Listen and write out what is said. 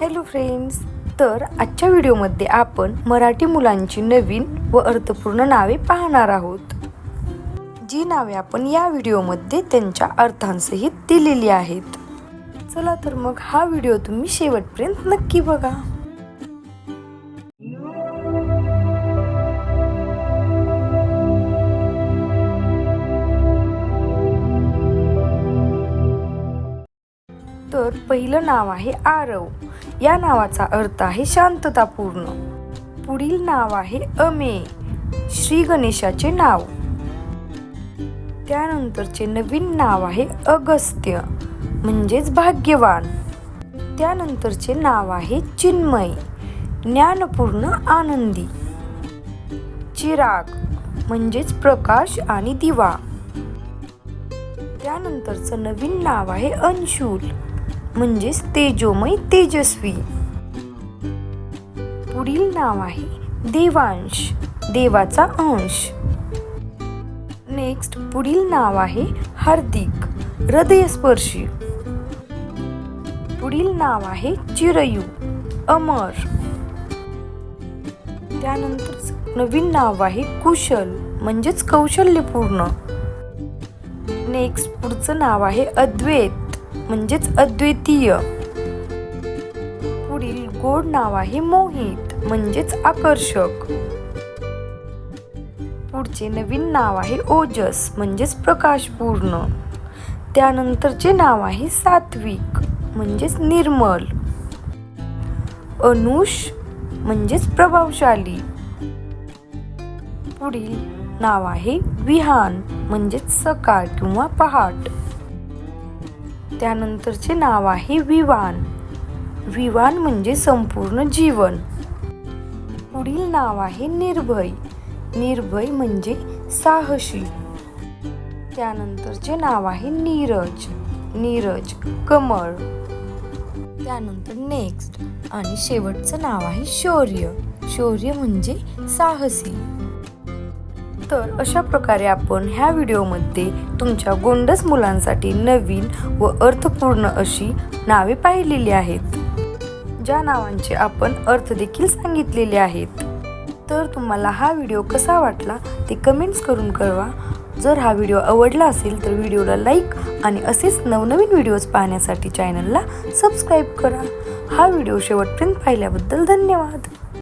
Hello friends तर आजच्या व्हिडिओमध्ये आपण मराठी मुलांची नवीन व अर्थपूर्ण नावे पाहणार आहोत. जी नावे आपण या व्हिडिओमध्ये त्यांच्या अर्थांसहित दिलेली आहेत. चला तर मग हा व्हिडिओ तुम्ही शेवटपर्यंत नक्की बघा. तर पहिलं नाव आहे आरव. या नावाचा अर्थ आहे शांततापूर्ण. पुढील नाव आहे अमे श्री गणेशाचे नाव. त्यानंतरचे नवीन नाव आहे अगस्त्य म्हणजेच भाग्यवान. त्यानंतरचे नाव आहे चिन्मय ज्ञानपूर्ण आनंदी. चिराग म्हणजेच प्रकाश आणि दिवा. त्यानंतरचं नवीन नाव आहे अंशूल. म्हणजेच तेजोमय तेजस्वी. पुढील नाव आहे देवांश देवाचा अंश. नेक्स्ट पुढील नाव आहे हार्दिक हृदयस्पर्शी. पुढील नाव आहे चिरयू अमर. त्यानंतर नवीन नाव आहे कुशल म्हणजेच कौशल्यपूर्ण. नेक्स्ट पुढचं नाव आहे अद्वैत म्हणजेच अद्वितीय. पुढील गोड नाव आहे मोहित म्हणजेच आकर्षक. पुढचे नवीन नाव आहे ओजस म्हणजेच प्रकाशपूर्ण. त्यानंतरचे नाव आहे सात्विक म्हणजेच निर्मल. अनुष म्हणजेच प्रभावशाली. पुढील नाव आहे विहान म्हणजेच सकाळ किंवा पहाट. त्यानंतरचे नाव आहे विवान. विवान म्हणजे संपूर्ण जीवन. पुढील नाव आहे निर्भय. निर्भय म्हणजे साहसी. त्यानंतरचे नाव आहे नीरज. नीरज कमळ. त्यानंतर नेक्स्ट आणि शेवटचं नाव आहे शौर्य. शौर्य म्हणजे साहसी. तर अशा प्रकारे आपण ह्या व्हिडिओमध्ये तुमच्या गोंडस मुलांसाठी नवीन व अर्थपूर्ण अशी नावे पाहिलेली आहेत. ज्या नावांचे आपण अर्थ देखील सांगितलेले आहेत. तर तुम्हाला हा व्हिडिओ कसा वाटला ते कमेंट्स करून कळवा. जर हा व्हिडिओ आवडला असेल तर व्हिडिओला लाईक आणि असेच नवनवीन व्हिडिओज पाहण्यासाठी चॅनलला सबस्क्राईब करा. हा व्हिडिओ शेवटपर्यंत पाहिल्याबद्दल धन्यवाद.